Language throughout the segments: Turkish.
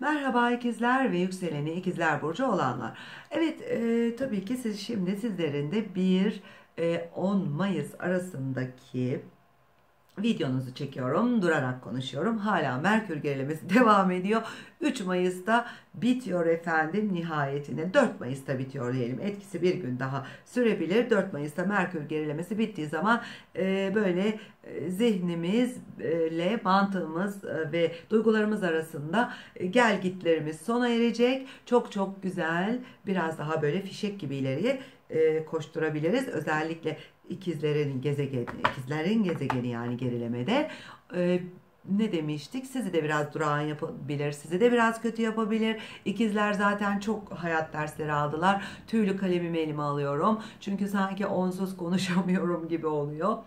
Merhaba ikizler ve yükseleni ikizler burcu olanlar. Evet e, tabii ki siz şimdi sizlerin de 1 e, 10 Mayıs arasındaki videonuzu çekiyorum. Durarak konuşuyorum. Hala Merkür gerilemesi devam ediyor. 3 Mayıs'ta bitiyor efendim nihayetinde. 4 Mayıs'ta bitiyor diyelim. Etkisi bir gün daha sürebilir. 4 Mayıs'ta Merkür gerilemesi bittiği zaman e, böyle e, zihnimizle mantığımız e, ve duygularımız arasında e, gel gitlerimiz sona erecek. Çok çok güzel biraz daha böyle fişek gibi ileriye e, koşturabiliriz. Özellikle ikizlerin gezegeni, ikizlerin gezegeni yani gerilemede e, ne demiştik? Sizi de biraz durağan yapabilir, sizi de biraz kötü yapabilir. İkizler zaten çok hayat dersleri aldılar. Tüylü kalemimi elime alıyorum. Çünkü sanki onsuz konuşamıyorum gibi oluyor.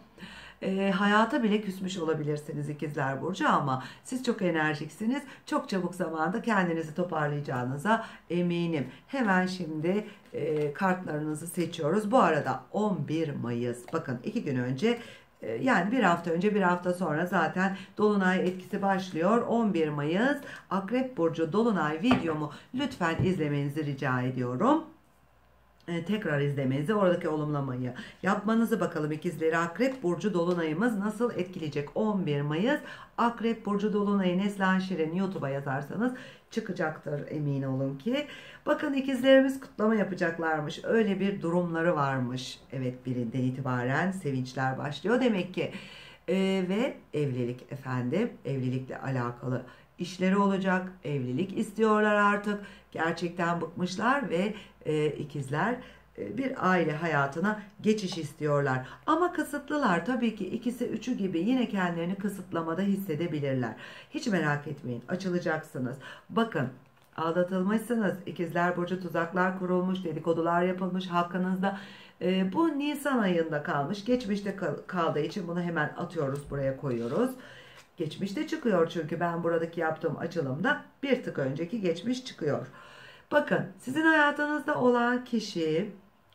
E, hayata bile küsmüş olabilirsiniz ikizler burcu ama siz çok enerjiksiniz. Çok çabuk zamanda kendinizi toparlayacağınıza eminim. Hemen şimdi e, kartlarınızı seçiyoruz. Bu arada 11 Mayıs bakın iki gün önce e, yani bir hafta önce bir hafta sonra zaten Dolunay etkisi başlıyor. 11 Mayıs Akrep Burcu Dolunay videomu lütfen izlemenizi rica ediyorum. E, tekrar izlemenizi, oradaki olumlamayı yapmanızı bakalım ikizleri Akrep Burcu Dolunayımız nasıl etkileyecek? 11 Mayıs Akrep Burcu Dolunay'ı Neslihan Şirin YouTube'a yazarsanız çıkacaktır emin olun ki. Bakın ikizlerimiz kutlama yapacaklarmış. Öyle bir durumları varmış. Evet birinden itibaren sevinçler başlıyor demek ki. Ee, ve evlilik efendim evlilikle alakalı işleri olacak. Evlilik istiyorlar artık. Gerçekten bıkmışlar ve e, ikizler e, bir aile hayatına geçiş istiyorlar. Ama kısıtlılar tabii ki ikisi üçü gibi yine kendilerini kısıtlamada hissedebilirler. Hiç merak etmeyin açılacaksınız. Bakın aldatılmışsınız. İkizler Burcu tuzaklar kurulmuş, dedikodular yapılmış hakkınızda. E, bu Nisan ayında kalmış. Geçmişte kaldığı için bunu hemen atıyoruz buraya koyuyoruz. Geçmişte çıkıyor çünkü ben buradaki yaptığım açılımda bir tık önceki geçmiş çıkıyor. Bakın sizin hayatınızda olan kişi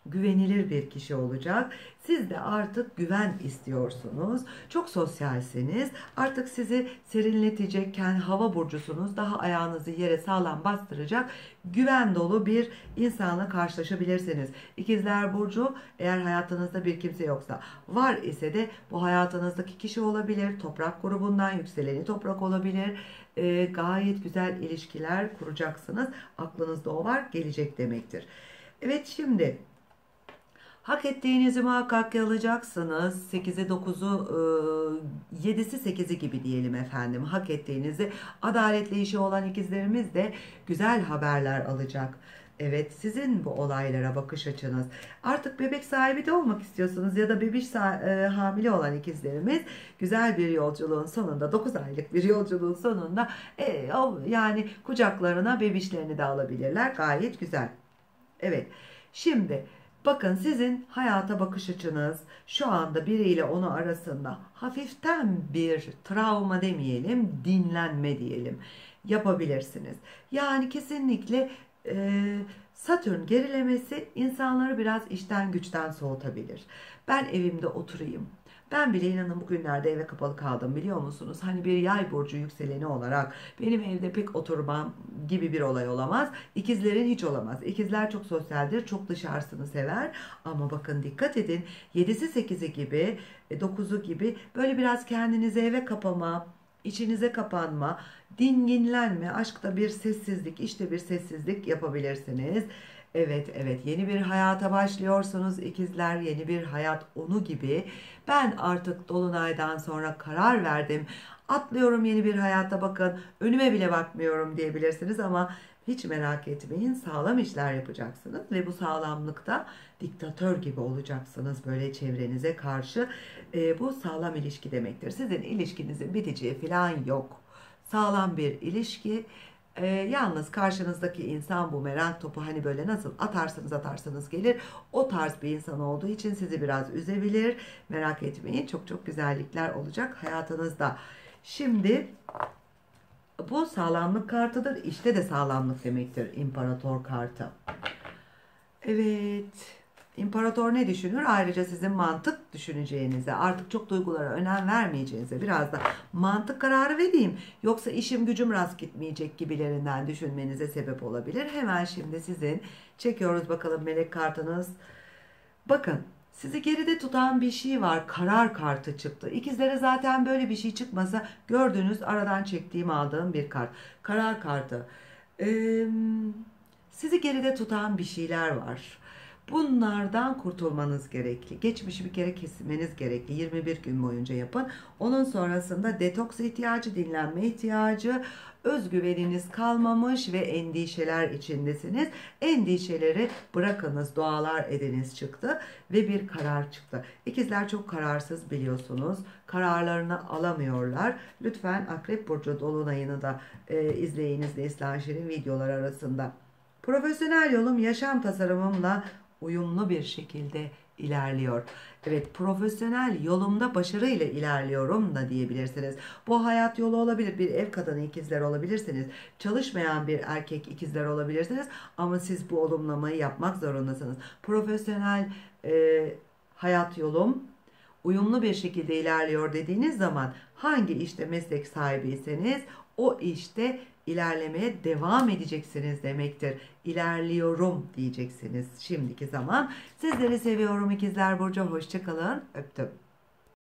güvenilir bir kişi olacak. Siz de artık güven istiyorsunuz. Çok sosyalsiniz. Artık sizi serinletecek, kendi hava burcusunuz. Daha ayağınızı yere sağlam bastıracak güven dolu bir insanla karşılaşabilirsiniz. İkizler Burcu eğer hayatınızda bir kimse yoksa var ise de bu hayatınızdaki kişi olabilir. Toprak grubundan yükseleni toprak olabilir. E, gayet güzel ilişkiler kuracaksınız. Aklınızda o var gelecek demektir. Evet şimdi Hak ettiğinizi muhakkak alacaksınız. 8'e 9'u 7'si 8'i gibi diyelim efendim. Hak ettiğinizi adaletli işi olan ikizlerimiz de güzel haberler alacak. Evet sizin bu olaylara bakış açınız. Artık bebek sahibi de olmak istiyorsunuz ya da bebiş e, hamile olan ikizlerimiz güzel bir yolculuğun sonunda 9 aylık bir yolculuğun sonunda e, o, yani kucaklarına bebişlerini de alabilirler. Gayet güzel. Evet şimdi Bakın sizin hayata bakış açınız şu anda biriyle onu arasında hafiften bir travma demeyelim, dinlenme diyelim yapabilirsiniz. Yani kesinlikle e, Satürn gerilemesi insanları biraz işten güçten soğutabilir. Ben evimde oturayım, ben bile inanın bugünlerde eve kapalı kaldım biliyor musunuz? Hani bir yay burcu yükseleni olarak benim evde pek oturmam gibi bir olay olamaz. İkizlerin hiç olamaz. İkizler çok sosyaldir, çok dışarısını sever. Ama bakın dikkat edin 7'si 8'i gibi, 9'u e, gibi böyle biraz kendinize eve kapama, içinize kapanma, dinginlenme, aşkta bir sessizlik, işte bir sessizlik yapabilirsiniz. Evet evet yeni bir hayata başlıyorsunuz ikizler yeni bir hayat onu gibi. Ben artık dolunaydan sonra karar verdim. Atlıyorum yeni bir hayata bakın önüme bile bakmıyorum diyebilirsiniz ama hiç merak etmeyin sağlam işler yapacaksınız ve bu sağlamlıkta diktatör gibi olacaksınız böyle çevrenize karşı. E, bu sağlam ilişki demektir. Sizin ilişkinizin biteceği falan yok. Sağlam bir ilişki e, yalnız karşınızdaki insan bu merak topu hani böyle nasıl atarsanız atarsanız gelir. O tarz bir insan olduğu için sizi biraz üzebilir. Merak etmeyin çok çok güzellikler olacak hayatınızda. Şimdi bu sağlamlık kartıdır. İşte de sağlamlık demektir imparator kartı. Evet. İmparator ne düşünür? Ayrıca sizin mantık düşüneceğinize, artık çok duygulara önem vermeyeceğinize biraz da mantık kararı vereyim. Yoksa işim gücüm rast gitmeyecek gibilerinden düşünmenize sebep olabilir. Hemen şimdi sizin çekiyoruz bakalım melek kartınız. Bakın sizi geride tutan bir şey var. Karar kartı çıktı. İkizlere zaten böyle bir şey çıkmasa gördüğünüz aradan çektiğim aldığım bir kart. Karar kartı. Ee, sizi geride tutan bir şeyler var. Bunlardan kurtulmanız gerekli. Geçmişi bir kere kesmeniz gerekli. 21 gün boyunca yapın. Onun sonrasında detoks ihtiyacı, dinlenme ihtiyacı, özgüveniniz kalmamış ve endişeler içindesiniz. Endişeleri bırakınız, dualar ediniz çıktı ve bir karar çıktı. İkizler çok kararsız biliyorsunuz. Kararlarını alamıyorlar. Lütfen Akrep Burcu Dolunay'ını da e, izleyiniz Neslihan Şirin videolar arasında. Profesyonel yolum yaşam tasarımımla uyumlu bir şekilde ilerliyor. Evet profesyonel yolumda başarıyla ilerliyorum da diyebilirsiniz. Bu hayat yolu olabilir. Bir ev kadını ikizler olabilirsiniz. Çalışmayan bir erkek ikizler olabilirsiniz. Ama siz bu olumlamayı yapmak zorundasınız. Profesyonel e, hayat yolum uyumlu bir şekilde ilerliyor dediğiniz zaman hangi işte meslek sahibiyseniz o işte ilerlemeye devam edeceksiniz demektir. İlerliyorum diyeceksiniz şimdiki zaman. Sizleri seviyorum ikizler Burcu. Hoşçakalın. Öptüm.